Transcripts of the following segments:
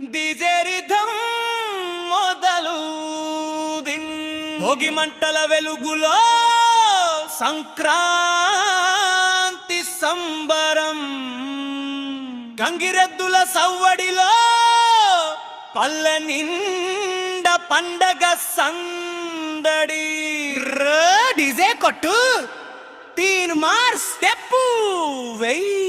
దిజరిధం మొదలు దిన్ భోగి మంటల వెలుగులో సంక్రాంతి సంబరం గంగిరెద్దుల సవ్వడిలో పల్ల నిండ పండగ సందడి డిజే కొట్టు తీన్ మార్ స్టెప్పు వెయ్యి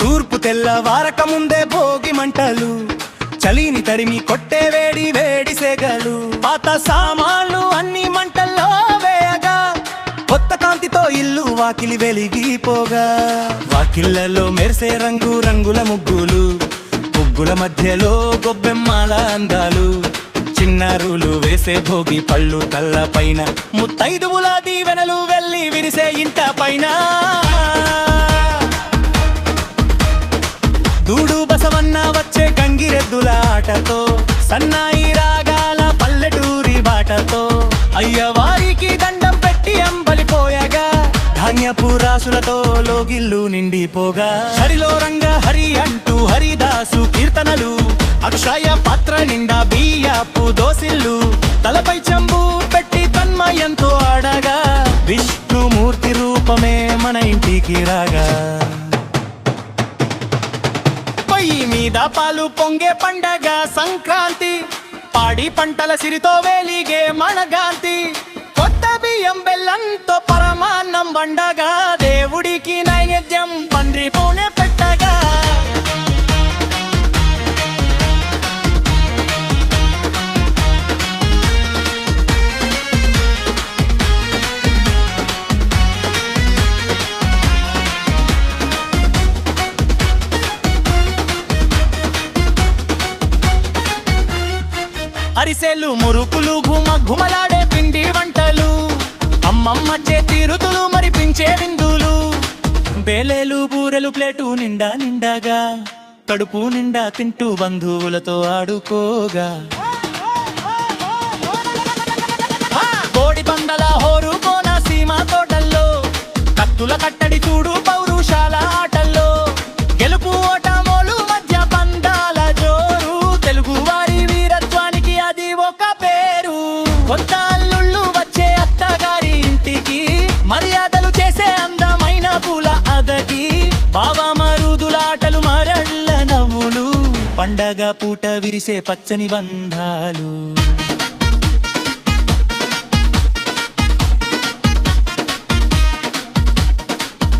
తూర్పు తెల్లవారక ముందే భోగి మంటలు చలిని తరిమి కొట్టే వేడి వేడి సెగలు పాత సామాన్లు అన్ని మంట వాకిలి వెలిగిపోగా. వాకిళ్ళలో మెరిసే రంగు రంగుల ముగ్గులు. ముగ్గుల మధ్యలో గొబ్బెమ్మల అందాలు. చిన్నారులు వేసే భోగి పళ్ళు తల్ల పైన. ముత్తైదువుల దీవెనలు వెళ్ళి విరిసే ఇంట పైన. దూడు బసవన్న వచ్చే గంగిరెద్దుల ఆటతో సన్నాయి ధాన్యపు లోగిల్లు నిండిపోగా. హరిలో రంగ హరి అంటూ హరిదాసు కీర్తనలు అక్షయ పాత్ర నిండా బియ్యపు దోసిల్లు తలపై చెంబు పెట్టి తన్మయంతో ఆడగా. విష్ణుమూర్తి రూపమే మన ఇంటికి రాగా. పొయ్యి మీద పాలు పొంగే పండగ సంక్రాంతి పాడి పంటల సిరితో వేలిగే మణగాంతి కొత్త బియ్యం బెల్లంతో పరమాన్నం వండగా. దేవుడికి నైవేద్యం పండ్రి పూనె పెట్టగా. అరిసెలు మురుకులు గుమ గుమలాడే పిండి వంటలు. అమ్మమ్మ చేతిరు రుతులు మరిపించే విందులు. బేలేలు బూరెలు ప్లేటు నిండా నిండాగా. కడుపు నిండా తింటూ బంధువులతో ఆడుకోగా. బావా మరుదులాటలు మరళ్ళ నవ్వులు. పండగ పూట విరిసే పచ్చని బంధాలు.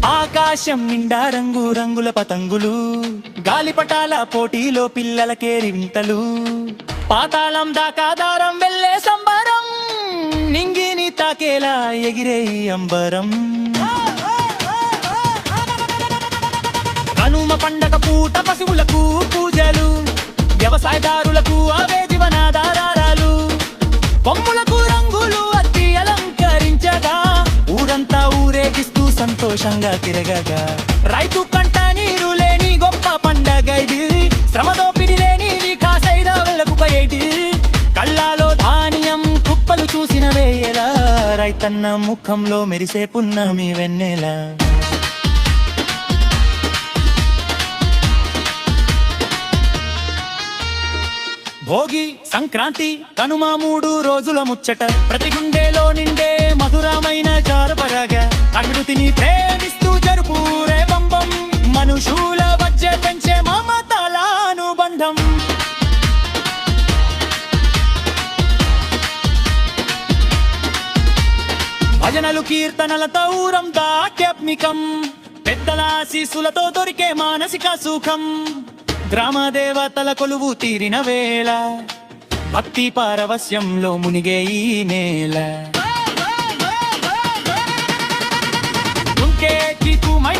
ఆకాశం నిండా రంగు రంగుల పతంగులు. గాలిపటాల పోటీలో పిల్లల కేరింతలు పాతాళం దాకా దారం వెళ్ళే సంబరం. నింగిని తాకేలా ఎగిరే అంబరం. పండగ పూట పశువులకు పూజలు వ్యవసాయదారులకు అవే జీవనాధారాలు. కొమ్ములకు రంగులు అత్తి అలంకరించగా ఊరంతా ఊరేగిస్తూ సంతోషంగా తిరగగా. రైతు కంట నీరు లేని గొప్ప పండగ ఇది. శ్రమదోపిడి లేని వికాసైద వెళ్ళకు కళ్ళాలో ధాన్యం కుప్పలు చూసిన వేయలా రైతన్న ముఖంలో మెరిసే పున్నమి వెన్నెలా. భోగి సంక్రాంతి కనుమ మూడు రోజుల ముచ్చట. ప్రతి గుండెలో నిండే మధురమైన చారపరగ ప్రకృతిని ప్రేమిస్తూ జరుపు రేబంబం మనుషుల మధ్య పెంచే మమతల అనుబంధం భజనలు కీర్తనలతో ఊరం దాఖ్యాత్మికం. పెద్దల ఆశీస్సులతో దొరికే మానసిక సుఖం. గ్రామ దేవతల కొలువు తీరిన వేళ భక్తి పారవస్యంలో మునిగే ఈ నేల. తుంకే చితుమై